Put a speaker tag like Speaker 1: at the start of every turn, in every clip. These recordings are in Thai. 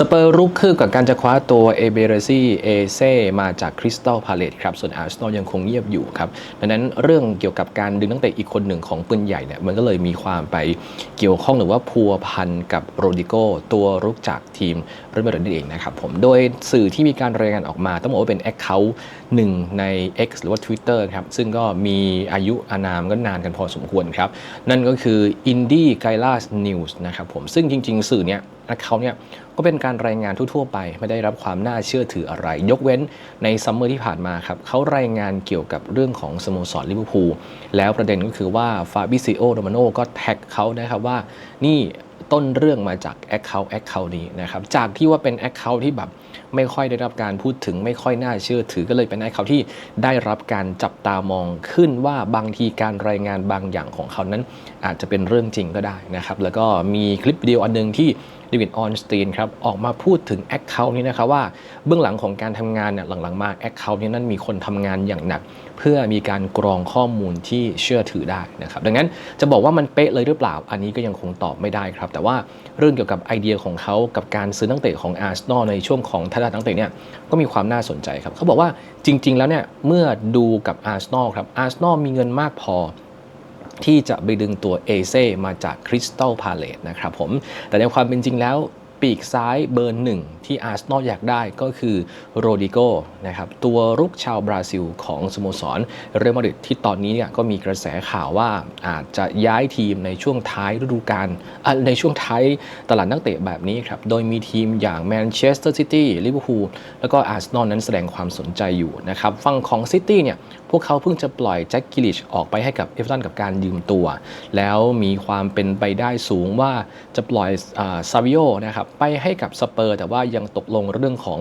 Speaker 1: สเปอร์รุกคืบกับการจะคว้าตัวเอเบเรซีเอเซมาจากคริสตัลพาเลตครับส่วนอาร์เซนอลยังคงเงียบอยู่ครับดังนั้นเรื่องเกี่ยวกับการดึงนักเตะอีกคนหนึ่งของปืนใหญ่เนี่ยมันก็เลยมีความไปเกี่ยวข้องหรือว่าพัวพันกับโรดิโกตัวรุกจากทีมเรอัลมาดริดนั่นเองนะครับผมโดยสื่อที่มีการรายงานออกมา ต้องบอกว่าเป็นแอคเคาท์หนึ่งใน X หรือว่า Twitter ครับซึ่งก็มีอายุอานามก็นานกันพอสมควรครับนั่นก็คือ Indie g a i l a s News นะครับผมซึ่งจริง ๆ สื่อเนี้ยเขาเนี่ยก็เป็นการรายงานทั่วๆไป ไม่ได้รับความน่าเชื่อถืออะไร ยกเว้นในซัมเมอร์ที่ผ่านมาครับเขารายงานเกี่ยวกับเรื่องของสโมสรลิเวอร์พูลแล้วประเด็นก็คือว่าฟาบิซิโอโรมาโนก็แท็กเขานะครับว่านี่ต้นเรื่องมาจากแอคเคาท์แอคเคาทนี้นะครับ จากที่ว่าเป็นแอคเคาท์ที่แบบไม่ค่อยได้รับการพูดถึงไม่ค่อยน่าเชื่อถือก็เลยเป็นแอคเคาท์ที่ได้รับการจับตามองขึ้นว่าบางทีการรายงานบางอย่างของเขานั้น อาจจะเป็นเรื่องจริงก็ได้นะครับ แล้วก็มีคลิปวิดีโออันหนึงที่ เดวิดออนสตีนครับออกมาพูดถึงแอคเคาท์นี้นะครับว่าเบื้องหลังของการทำงานเนี่ยหลังๆมาแอคเคาท์นี้นั้นมีคนทำงานอย่างหนัก เพื่อมีการกรองข้อมูลที่เชื่อถือได้นะครับดังนั้นจะบอกว่ามันเป๊ะเลยหรือเปล่า อันนี้ก็ยังคงตอบไม่ได้ครับ แต่ว่าเรื่องเกี่ยวกับไอเดียของเขากับการซื้อนักเตะของอาร์เซนอลในช่วงของทัศนนักเตะเนี่ยก็มีความน่าสนใจครับเขาบอกว่าจริง ๆ แล้วเนี่ยเมื่อดูกับอาร์เซนอลครับอาร์เซนอลมีเงินมากพอ ที่จะไปดึงตัวเอเซมาจากคริสตัลพาเลตนะครับผมแต่ในความเป็นจริงแล้ว ปีกซ้ายเบอร์หนึ่งที่อาร์เซนอลอยากได้ก็คือโรดิโกนะครับตัวรุกชาวบราซิลของสโมสรเรอัลมาดริดที่ตอนนี้เนี่ยก็มีกระแสข่าวว่าอาจจะย้ายทีมในช่วงท้ายฤดูกาลในช่วงท้ายตลาดนักเตะแบบนี้ครับ โดยมีทีมอย่างแมนเชสเตอร์ซิตี้ลิเวอร์พูลแล้วก็อาร์เซนอลนั้นแสดงความสนใจอยู่นะครับฝั่งของซิตี้เนี่ยพวกเขาเพิ่งจะปล่อยแจ็คกิลิชออกไปให้กับเอฟเวอร์ตันกับการยืมตัว แล้วมีความเป็นไปได้สูงว่าจะปล่อยซาวิโอนะครับไปให้กับสเปอร์แต่ว่ายังตกลงเรื่องของ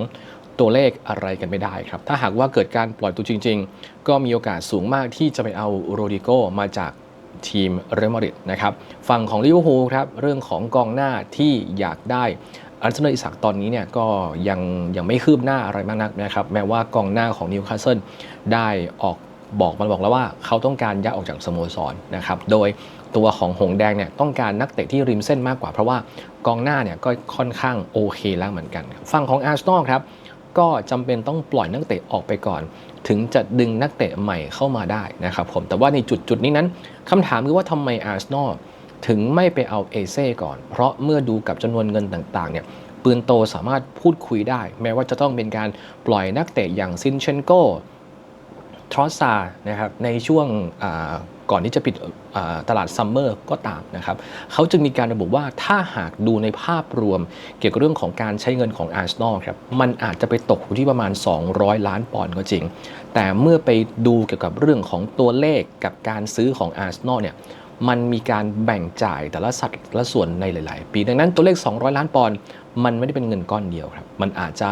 Speaker 1: ตัวเลขอะไรกันไม่ได้ครับ ถ้าหากว่าเกิดการปล่อยตัวจริง ๆ ก็มีโอกาสสูงมากที่จะไปเอาโรดิโกมาจากทีมเรอัลมาดริดนะครับฝั่งของลิเวอร์พูลครับเรื่องของกองหน้าที่อยากได้อันเซนอิสักตอนนี้เนี่ยก็ยังยังไม่คืบหน้าอะไรมากนักนะครับแม้ว่ากองหน้าของนิวคาสเซิลได้ออกบอกมาบอกแล้วว่าเขาต้องการย้ายออกจากสโมสรนะครับโดย ตัวของหงแดงเนี่ยต้องการนักเตะที่ริมเส้นมากกว่า เพราะว่ากองหน้าเนี่ยก็ค่อนข้างโอเคแล้วเหมือนกันฝั่งของอาร์เซนอลครับก็จำเป็นต้องปล่อยนักเตะออกไปก่อน ถึงจะดึงนักเตะใหม่เข้ามาได้นะครับผมแต่ว่าในจุดจุดนี้นั้นคำถามคือว่าทำไมอาร์เซนอลถึงไม่ไปเอาเอเซ่ก่อน เพราะเมื่อดูกับจำนวนเงินต่างๆเนี่ยปืนโตสามารถพูดคุยได้ แม้ว่าจะต้องเป็นการปล่อยนักเตะอย่างซินเชนโก ทรอสซานะครับในช่วงก่อนที่จะปิดตลาดซัมเมอร์ก็ตามนะครับเขาจึงมีการระบุว่าถ้าหากดูในภาพรวมเกี่ยวกับเรื่องของการใช้เงินของอาร์เซนอลครับมันอาจจะไปตกอยู่ที่ประมาณ 200 ล้านปอนด์ก็จริง แต่เมื่อไปดูเกี่ยวกับเรื่องของตัวเลขกับการซื้อของอาร์เซนอลเนี่ยมันมีการแบ่งจ่ายแต่ละสัดละส่วนในหลาย ๆ ปี ดังนั้นตัวเลข 200 ล้านปอนด์มันไม่ได้เป็นเงินก้อนเดียวครับ มันอาจจะ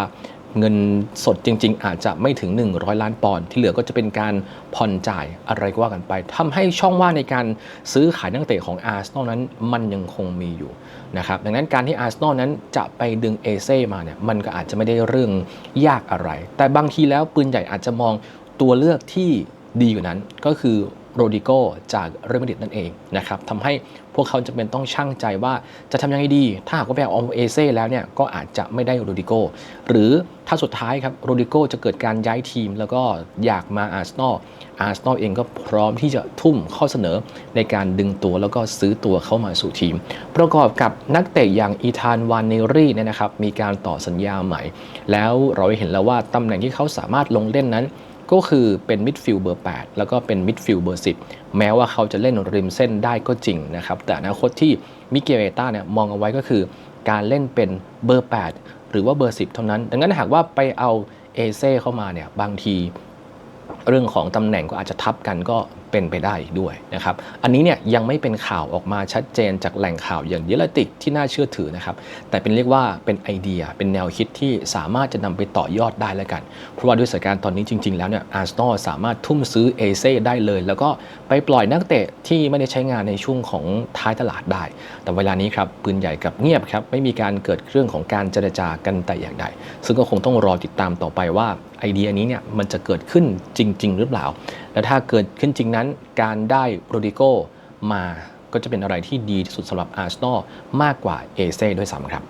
Speaker 1: เงินสดจริง ๆ อาจจะไม่ถึง 100 ล้านปอนด์ที่เหลือก็จะเป็นการผ่อนจ่ายอะไรก็ว่ากันไปทำให้ช่องว่างในการซื้อขายนักเตะของอาร์เซนอลนั้นมันยังคงมีอยู่นะครับดังนั้นการที่อาร์เซนอลนั้นจะไปดึงเอเซ่มาเนี่ยมันก็อาจจะไม่ได้เรื่องยากอะไร แต่บางทีแล้วปืนใหญ่อาจจะมองตัวเลือกที่ดีกว่านั้นก็คือ โรดิโกจากเรอัลมาดริดนั่นเองนะครับทำให้พวกเขาจะเป็นต้องช่างใจว่าจะทำยังไงดี ถ้าหากว่าไปเอาเอเซ่แล้วเนี่ยก็อาจจะไม่ได้โรดิโกหรือถ้าสุดท้ายครับโรดิโกจะเกิดการย้ายทีม แล้วก็อยากมาอาร์เซนอลอาร์เซนอลเองก็พร้อมที่จะทุ่มข้อเสนอในการดึงตัวแล้วก็ซื้อตัวเข้ามาสู่ทีม ประกอบกับนักเตะอย่างอีธานวานเนรี่เนี่ยนะครับมีการต่อสัญญาใหม่ แล้วเราเห็นแล้วว่าตำแหน่งที่เขาสามารถลงเล่นนั้น ก็คือเป็นมิดฟิลด์เบอร์ 8 แล้วก็เป็นมิดฟิลด์เบอร์ 10 แม้ว่าเขาจะเล่นริมเส้นได้ก็จริงนะครับ แต่อนาคตที่มิเกลเอต้าเนี่ยมองเอาไว้ก็คือการเล่นเป็นเบอร์ 8 หรือว่าเบอร์ 10 เท่านั้น ดังนั้นหากว่าไปเอาเอเซ่เข้ามาเนี่ยบางที เรื่องของตำแหน่งก็อาจจะทับกันก็ เป็นไปได้ด้วยนะครับ อันนี้เนี่ยยังไม่เป็นข่าวออกมาชัดเจนจากแหล่งข่าวอย่างเยลติกที่น่าเชื่อถือนะครับ แต่เป็นเรียกว่าเป็นไอเดีย เป็นแนวคิดที่สามารถจะนำไปต่อยอดได้แล้วกัน เพราะว่าด้วยสถานการณ์ตอนนี้จริง ๆ แล้วเนี่ยอาร์เซนอลสามารถทุ่มซื้อเอเซ่ได้เลย แล้วก็ไปปล่อยนักเตะที่ไม่ได้ใช้งานในช่วงของท้ายตลาดได้ แต่เวลานี้ครับปืนใหญ่กับเงียบครับไม่มีการเกิดเรื่องของการเจรจากันแต่อย่างใด ซึ่งก็คงต้องรอติดตามต่อไปว่าไอเดียนี้เนี่ยมันจะเกิดขึ้นจริง ๆ หรือเปล่า และถ้าเกิดขึ้นจริงนั้นการได้โรดิโกมาก็จะเป็นอะไรที่ดีที่สุดสำหรับอาร์เซนอลมากกว่าเอเซ่ด้วยซ้ำครับ